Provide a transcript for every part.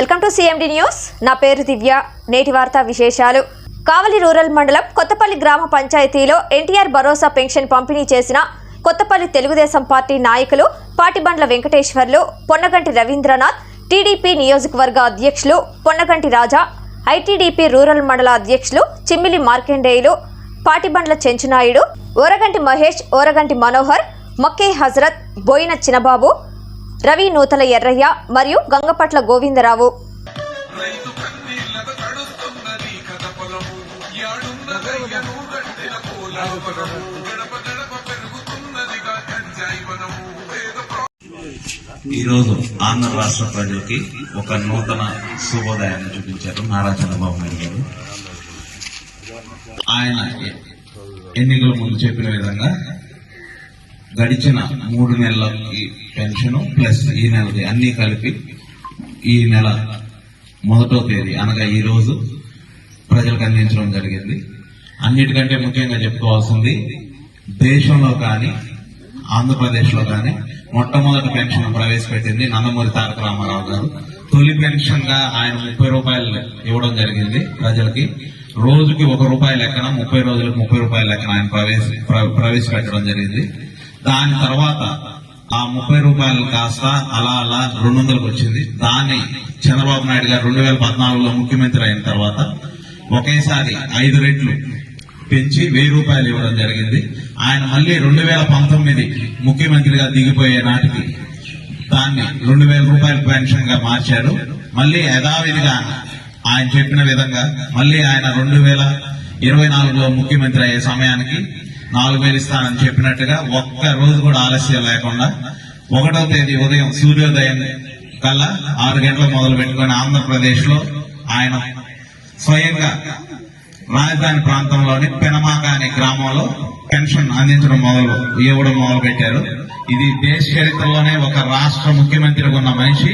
Welcome to CMD news నా పేరు దివ్య. నేటి వార్తా విశేషాలు. కావలి రూరల్ మండలం కొత్తపల్లి గ్రామ పంచాయతీలో ఎన్టీఆర్ భరోసా పెన్షన్ పంపిణీ చేసిన కొత్తపల్లి తెలుగుదేశం పార్టీ నాయకులు పాటిబండ్ల వెంకటేశ్వర్లు పొన్నగంటి రవీంద్రనాథ్ టీడీపీ నియోజకవర్గ అధ్యక్షులు పొన్నగంటి రాజా ఐటీడీపీ రూరల్ మండల అధ్యక్షులు చిమ్మిలి మార్కెండేయులు పాటిబండ్ల చెంచునాయుడు ఓరగంటి మహేష్ ఓరగంటి మనోహర్ మక్కే హజరత్ బోయిన చినబాబు రవి నూతల ఎర్రయ్య మరియు గంగపట్ల గోవిందరావు. ఈరోజు ఆంధ్ర రాష్ట్ర ప్రజలకి ఒక నూతన శుభోదయాన్ని చూపించారు నారా చంద్రబాబు నాయుడు గారు. ఆయన ఎన్నికల ముందు చెప్పిన విధంగా గడిచిన మూడు నెలలకి పెన్షన్ ప్లస్ ఈ నెలది అన్ని కలిపి ఈ నెల మొదటో తేదీ అనగా ఈ రోజు ప్రజలకు అందించడం జరిగింది. అన్నిటికంటే ముఖ్యంగా చెప్పుకోవాల్సింది దేశంలో కానీ ఆంధ్రప్రదేశ్లో కానీ మొట్టమొదటి పెన్షన్ ప్రవేశపెట్టింది నందమూరి తారక రామారావు గారు. తొలి పెన్షన్గా ఆయన ముప్పై రూపాయలు ఇవ్వడం జరిగింది ప్రజలకి. రోజుకి ఒక రూపాయి లెక్కన ముప్పై రోజులకు ముప్పై రూపాయల లెక్కన ఆయన ప్రవేశ ప్ర- ప్రవేశపెట్టడం జరిగింది. దాని తర్వాత ఆ ముప్పై రూపాయలు కాస్త అలా అలా రెండు వందలకు వచ్చింది. దాన్ని చంద్రబాబు నాయుడు గారు రెండు వేల పద్నాలుగులో ముఖ్యమంత్రి అయిన తర్వాత ఒకేసారి ఐదు రెట్లు పెంచి వెయ్యి రూపాయలు ఇవ్వడం జరిగింది. ఆయన మళ్ళీ రెండు వేల పంతొమ్మిది ముఖ్యమంత్రిగా దిగిపోయే నాటికి దాన్ని రెండు వేల రూపాయల పెన్షన్గా మార్చారు. మళ్ళీ యథావిధిగా ఆయన చెప్పిన విధంగా మళ్ళీ ఆయన రెండు వేల ఇరవై నాలుగులో ముఖ్యమంత్రి అయ్యే సమయానికి నాలుగు వేలు ఇస్తానని చెప్పినట్టుగా ఒక్క రోజు కూడా ఆలస్యం లేకుండా ఒకటో తేదీ ఉదయం సూర్యోదయం కల్లా ఆరు గంటలకు మొదలు పెట్టుకుని ఆంధ్రప్రదేశ్లో ఆయన స్వయంగా రాజధాని ప్రాంతంలోని పెనమాక అనే గ్రామంలో పెన్షన్ అందించడం మొదలు ఇవ్వడం మొదలు పెట్టారు ఇది దేశ చరిత్రలోనే ఒక రాష్ట్ర ముఖ్యమంత్రిగా ఉన్న మనిషి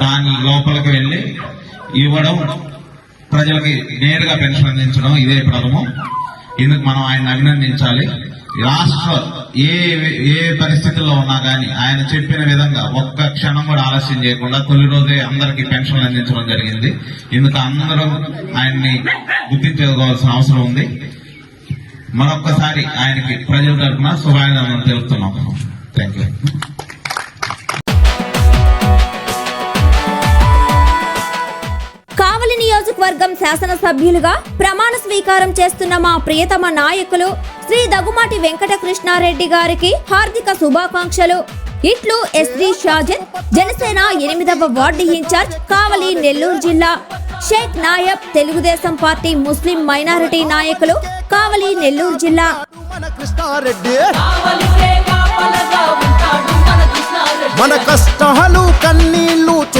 దాని లోపలికి వెళ్ళి ఇవ్వడం ప్రజలకి నేరుగా పెన్షన్ అందించడం ఇదే ప్రథమం. ఇందుకు మనం ఆయన అభినందించాలి. రాష్ట్ర ఏ ఏ పరిస్థితుల్లో ఉన్నా కానీ ఆయన చెప్పిన విధంగా ఒక్క క్షణం కూడా ఆలస్యం చేయకుండా తొలి రోజే అందరికీ పెన్షన్లు అందించడం జరిగింది. ఇందుకు అందరూ ఆయన్ని గుర్తించుకోవాల్సిన అవసరం ఉంది. మరొక్కసారి ఆయనకి ప్రజల తరఫున శుభానందనం తెలుపుతున్నాం. థ్యాంక్ యూ నియోజకవర్గం శాసనసభ్యులుగా ప్రమాణ స్వీకారం చేస్తున్న మా ప్రియతమ నాయకులు శ్రీ దగుమాటి వెంకట కృష్ణారెడ్డి గారికి హార్దిక శుభాకాంక్షలు. ఇట్లు ఎస్డి షాజన్ జనసేన ఎనిమిదవ వార్డు ఇన్ఛార్జ్ కావలి నెల్లూరు జిల్లా. Shaik Nayab Telugu Desam party Muslim minority నాయకులు కావలి నెల్లూరు జిల్లా. మన కష్టాలు కన్నీళ్ళు